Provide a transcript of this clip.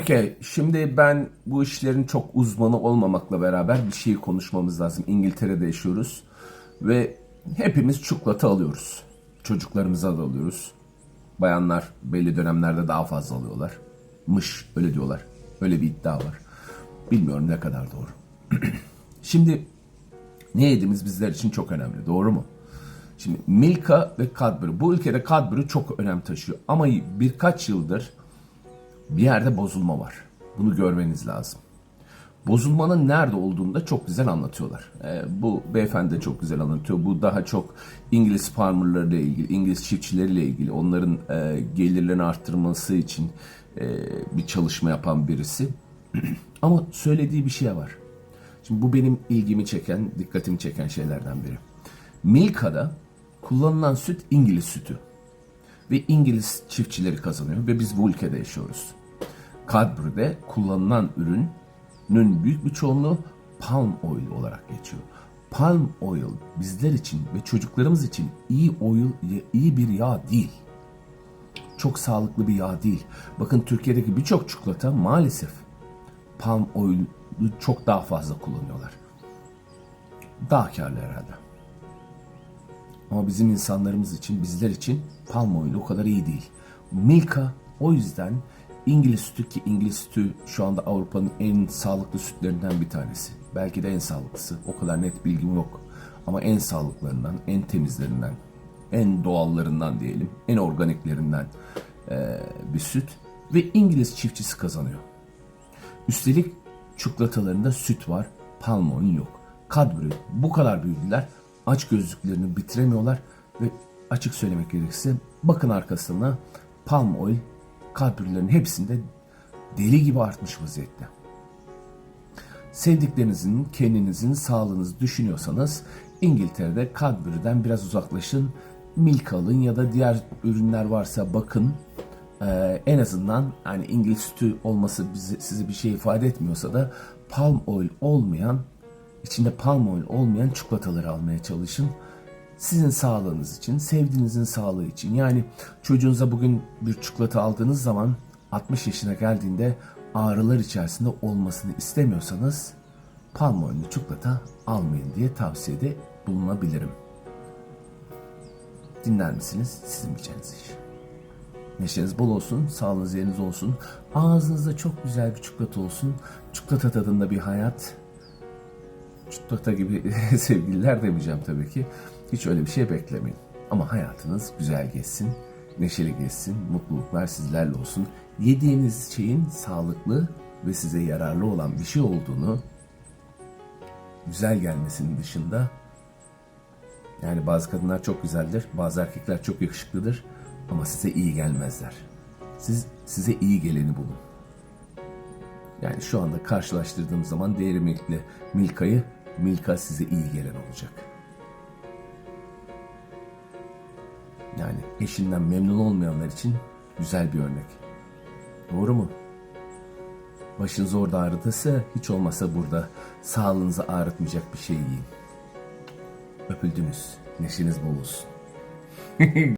Okay, şimdi ben bu işlerin çok uzmanı olmamakla beraber bir şeyi konuşmamız lazım. İngiltere'de yaşıyoruz ve hepimiz çikolata alıyoruz. Çocuklarımıza da alıyoruz. Bayanlar belli dönemlerde daha fazla alıyorlar. Mış öyle diyorlar. Öyle bir iddia var. Bilmiyorum ne kadar doğru. şimdi ne yediğimiz bizler için çok önemli. Doğru mu? Şimdi Milka ve Cadbury. Bu ülkede Cadbury çok önem taşıyor. Ama birkaç yıldır bir yerde bozulma var. Bunu görmeniz lazım. Bozulmanın nerede olduğunu da çok güzel anlatıyorlar. Ee, bu beyefendi de çok güzel anlatıyor. Bu daha çok İngiliz farmerlarıyla ilgili, İngiliz çiftçileriyle ilgili, onların e, gelirlerini arttırması için e, bir çalışma yapan birisi. Ama söylediği bir şey var. Şimdi bu benim ilgimi çeken, dikkatimi çeken şeylerden biri. Milka'da kullanılan süt İngiliz sütü ve İngiliz çiftçileri kazanıyor ve biz bu ülkede yaşıyoruz. Cadbury'de kullanılan ürünün büyük bir çoğunluğu palm oil olarak geçiyor. Palm oil bizler için ve çocuklarımız için iyi oil, iyi bir yağ değil. Çok sağlıklı bir yağ değil. Bakın Türkiye'deki birçok çikolata maalesef palm oil'ü çok daha fazla kullanıyorlar. Daha karlı herhalde. Ama bizim insanlarımız için, bizler için palm oil o kadar iyi değil. Milka o yüzden İngiliz sütü ki İngiliz sütü şu anda Avrupa'nın en sağlıklı sütlerinden bir tanesi. Belki de en sağlıklısı. O kadar net bilgim yok. Ama en sağlıklarından, en temizlerinden, en doğallarından diyelim, en organiklerinden eee, bir süt. Ve İngiliz çiftçisi kazanıyor. Üstelik çikolatalarında süt var, palm oil yok. Cadbury bu kadar büyüdüler, aç gözlüklerini bitiremiyorlar ve açık söylemek gerekirse bakın arkasına palm oil Cadbury'lerin hepsinde deli gibi artmış vaziyette. Sevdiklerinizin, kendinizin sağlığınızı düşünüyorsanız İngiltere'de Cadbury'den biraz uzaklaşın. Milk alın ya da diğer ürünler varsa bakın. Ee, en azından hani İngiliz sütü olması bize, size bir şey ifade etmiyorsa da palm oil olmayan, içinde palm oil olmayan çikolataları almaya çalışın. Sizin sağlığınız için, sevdiğinizin sağlığı için. Yani çocuğunuza bugün bir çikolata aldığınız zaman 60 yaşına geldiğinde ağrılar içerisinde olmasını istemiyorsanız palm oil'li çikolata almayın diye tavsiyede bulunabilirim. Dinler misiniz? Sizin bileceğiniz iş. Neşeniz bol olsun, sağlığınız yeriniz olsun. Ağzınızda çok güzel bir çikolata olsun. Çikolata tadında bir hayat. Çikolata gibi sevgililer demeyeceğim tabii ki. Hiç öyle bir şey beklemeyin. Ama hayatınız güzel geçsin, neşeli geçsin, mutluluklar sizlerle olsun. Yediğiniz şeyin sağlıklı ve size yararlı olan bir şey olduğunu güzel gelmesinin dışında yani bazı kadınlar çok güzeldir, bazı erkekler çok yakışıklıdır ama size iyi gelmezler. Siz size iyi geleni bulun. Yani şu anda karşılaştırdığım zaman Milk'le Milka'yı Milka size iyi gelen olacak. Yani eşinden memnun olmayanlar için güzel bir örnek. Doğru mu? Başınız orada ağrıdıysa hiç olmazsa burada sağlığınızı ağrıtmayacak bir şey yiyin. Öpüldünüz. Neşeniz bol olsun.